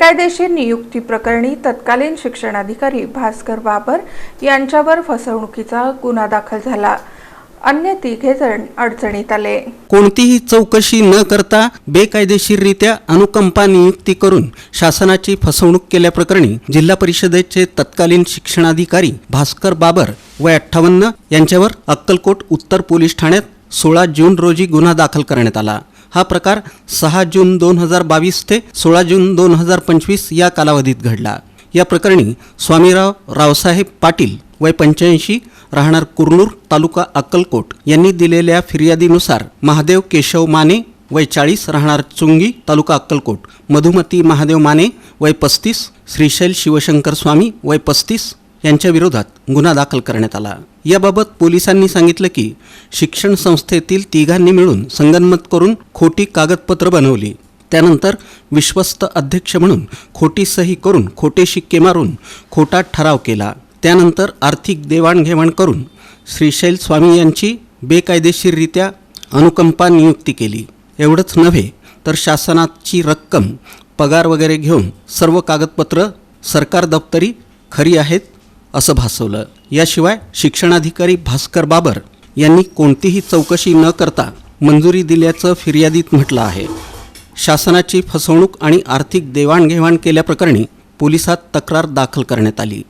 बेकायदेशीर नियुक्ती प्रकरणी तत्कालीन शिक्षणाधिकारी भास्कर बाबर यांच्यावर फसवणुकीचा गुन्हा दाखल झाला. अन्य तिघे जण अडचणीत आले. कोणतीही चौकशी न करता बेकायदेशीररित्या अनुकंपा नियुक्ती करून शासनाची फसवणूक केल्याप्रकरणी जिल्हा परिषदेचे तत्कालीन शिक्षणाधिकारी भास्कर बाबर वय अठ्ठावन्न यांच्यावर अक्कलकोट उत्तर पोलीस ठाण्यात सोळा जून रोजी गुन्हा दाखल करण्यात आला. हा प्रकार सहा जून दोन हजार बावीस ते सोळा जून दोन हजार पंचवीस या कालावधीत घडला. या प्रकरणी स्वामीराव रावसाहेब पाटील वय पंच्याऐंशी राहणार कुरनूर तालुका अक्कलकोट यांनी दिलेल्या फिर्यादीनुसार महादेव केशव माने वय चाळीस राहणार चुंगी तालुका अक्कलकोट मधुमती महादेव माने वय पस्तीस श्रीशैल शिवशंकर स्वामी वय पस्तीस यांच्या विरोधात गुन्हा दाखल करण्यात आला. याबाबत पोलिसांनी सांगितलं की शिक्षण संस्थेतील तिघांनी मिळून संगनमत करून खोटी कागदपत्र बनवली. त्यानंतर विश्वस्त अध्यक्ष म्हणून खोटी सही करून खोटे शिक्के मारून खोटा ठराव केला. त्यानंतर आर्थिक देवाणघेवाण करून श्रीशैल स्वामी यांची बेकायदेशीररित्या अनुकंपा नियुक्ती केली. एवढंच नव्हे तर शासनाची रक्कम पगार वगैरे घेऊन सर्व कागदपत्र सरकार दप्तरी खरी आहेत असं भासवलं. याशिवाय शिक्षणाधिकारी भास्कर बाबर यांनी कोणतीही चौकशी न करता मंजुरी दिल्याचं फिर्यादीत म्हटलं आहे. शासनाची फसवणूक आणि आर्थिक देवाणघेवाण केल्याप्रकरणी पोलिसात तक्रार दाखल करण्यात आली.